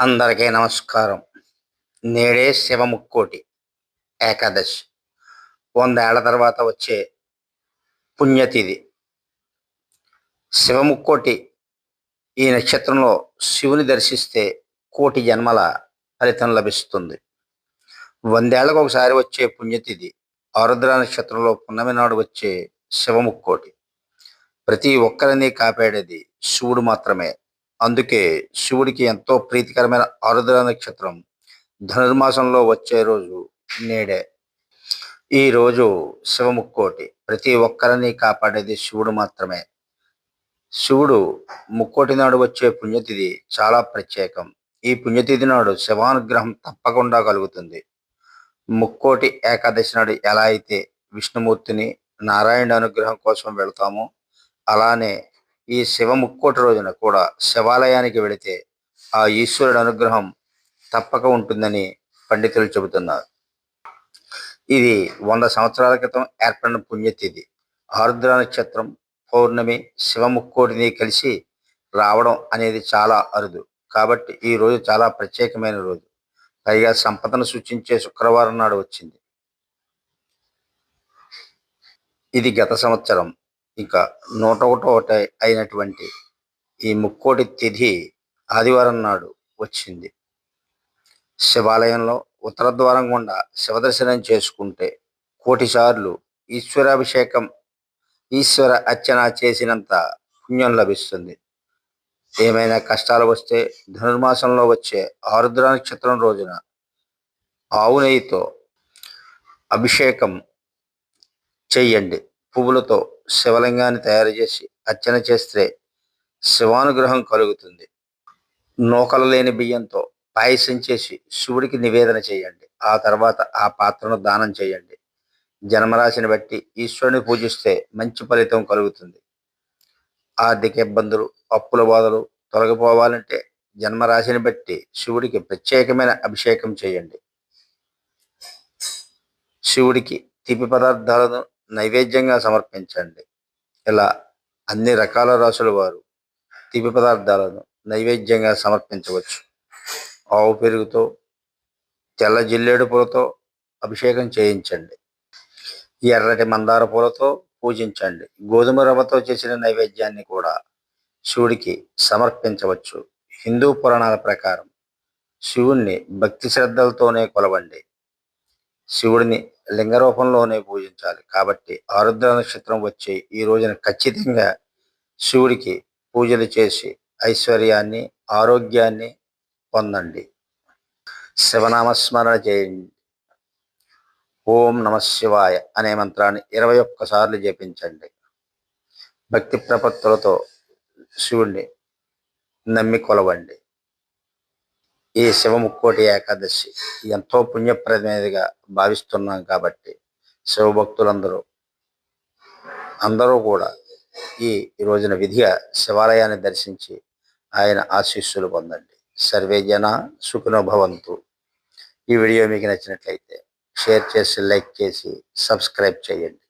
అందరికీ నమస్కారం. నేడే శివముక్కోటి ఏకాదశి. వందేళ్ళ తర్వాత వచ్చే పుణ్యతిథి. శివముక్కోటి ఈ నక్షత్రంలో శివుని దర్శిస్తే కోటి జన్మల ఫలితం లభిస్తుంది. వందేళ్ళకు ఒకసారి వచ్చే పుణ్యతిథి ఆరుద్ర నక్షత్రంలో పున్నమి నాడు వచ్చే శివముక్కోటి. ప్రతి ఒక్కరిని కాపాడేది శివుడు మాత్రమే. అందుకే శివుడికి ఎంతో ప్రీతికరమైన ఆరుద్ర నక్షత్రం ధనుర్మాసంలో వచ్చే రోజు నేడే. ఈ రోజు శివముక్కోటి. ప్రతి ఒక్కరిని కాపాడేది శివుడు మాత్రమే. శివుడు ముక్కోటి నాడు వచ్చే పుణ్యతిథి చాలా ప్రత్యేకం. ఈ పుణ్యతిథి నాడు శివానుగ్రహం తప్పకుండా కలుగుతుంది. ముక్కోటి ఏకాదశి నాడు ఎలా అయితే విష్ణుమూర్తిని నారాయణ అనుగ్రహం కోసం వెళ్తామో అలానే ఈ శివ ముక్కోటి రోజున కూడా శివాలయానికి వెళితే ఆ ఈశ్వరుడు అనుగ్రహం తప్పక ఉంటుందని పండితులు చెబుతున్నారు. ఇది వంద సంవత్సరాల క్రితం ఏర్పడిన పుణ్యతిథి. ఆరుద్ర నక్షత్రం పౌర్ణమి శివముక్కోటిని కలిసి రావడం అనేది చాలా అరుదు. కాబట్టి ఈ రోజు చాలా ప్రత్యేకమైన రోజు. పైగా సంపదను సూచించే శుక్రవారం నాడు వచ్చింది. ఇది గత సంవత్సరం. ఇంకా నూట ఒకటో అయినటువంటి ఈ ముక్కోటి తిథి ఆదివారం నాడు వచ్చింది. శివాలయంలో ఉత్తర ద్వారం గుండా శివదర్శనం చేసుకుంటే కోటిసార్లు ఈశ్వరాభిషేకం ఈశ్వర అర్చన చేసినంత పుణ్యం లభిస్తుంది. ఏమైనా కష్టాలు వస్తే ధనుర్మాసంలో వచ్చే ఆరుద్ర నక్షత్రం రోజున ఆవు నెయ్యితో అభిషేకం చెయ్యండి పువ్వులతో శివలింగాన్ని తయారు చేసి అర్చన చేస్తే శివానుగ్రహం కలుగుతుంది. నూకలు లేని బియ్యంతో పాయసం చేసి శివుడికి నివేదన చేయండి. ఆ తర్వాత ఆ పాత్రను దానం చేయండి. జన్మరాశిని బట్టి ఈశ్వరుని పూజిస్తే మంచి ఫలితం కలుగుతుంది. ఆర్థిక ఇబ్బందులు అప్పుల బాధలు తొలగిపోవాలంటే జన్మరాశిని బట్టి శివుడికి ప్రత్యేకమైన అభిషేకం చేయండి. శివుడికి తీపి పదార్థాలను నైవేద్యంగా సమర్పించండి. ఇలా అన్ని రకాల రాసుల వారు తీపి పదార్థాలను నైవేద్యంగా సమర్పించవచ్చు. ఆవు పెరుగుతో తెల్ల జిల్లేడు పూలతో అభిషేకం చేయించండి. ఎర్రటి మందార పూలతో పూజించండి. గోధుమ రవ్వతో చేసిన నైవేద్యాన్ని కూడా శివుడికి సమర్పించవచ్చు. హిందూ పురాణాల ప్రకారం శివుణ్ణి భక్తి శ్రద్ధలతోనే కొలవండి. శివుడిని లింగ రూపంలోనే పూజించాలి. కాబట్టి ఆరుద్ర నక్షత్రం వచ్చే ఈ రోజున ఖచ్చితంగా శివుడికి పూజలు చేసి ఐశ్వర్యాన్ని ఆరోగ్యాన్ని పొందండి. శివనామస్మరణ చేయండి. ఓం నమ శివాయ అనే మంత్రాన్ని ఇరవై ఒక్కసార్లు జపించండి. భక్తి ప్రపత్తులతో శివుణ్ణి నమ్మి కొలవండి. ఈ శివముక్కోటి ఏకాదశి ఎంతో పుణ్యప్రదమైనదిగా భావిస్తున్నాం కాబట్టి శివభక్తులందరూ అందరూ కూడా ఈ రోజున విధిగా శివాలయాన్ని దర్శించి ఆయన ఆశీస్సులు పొందండి. సర్వే జన సుఖనుభవంతు ఈ వీడియో మీకు నచ్చినట్లయితే షేర్ చేసి లైక్ చేసి సబ్స్క్రైబ్ చేయండి.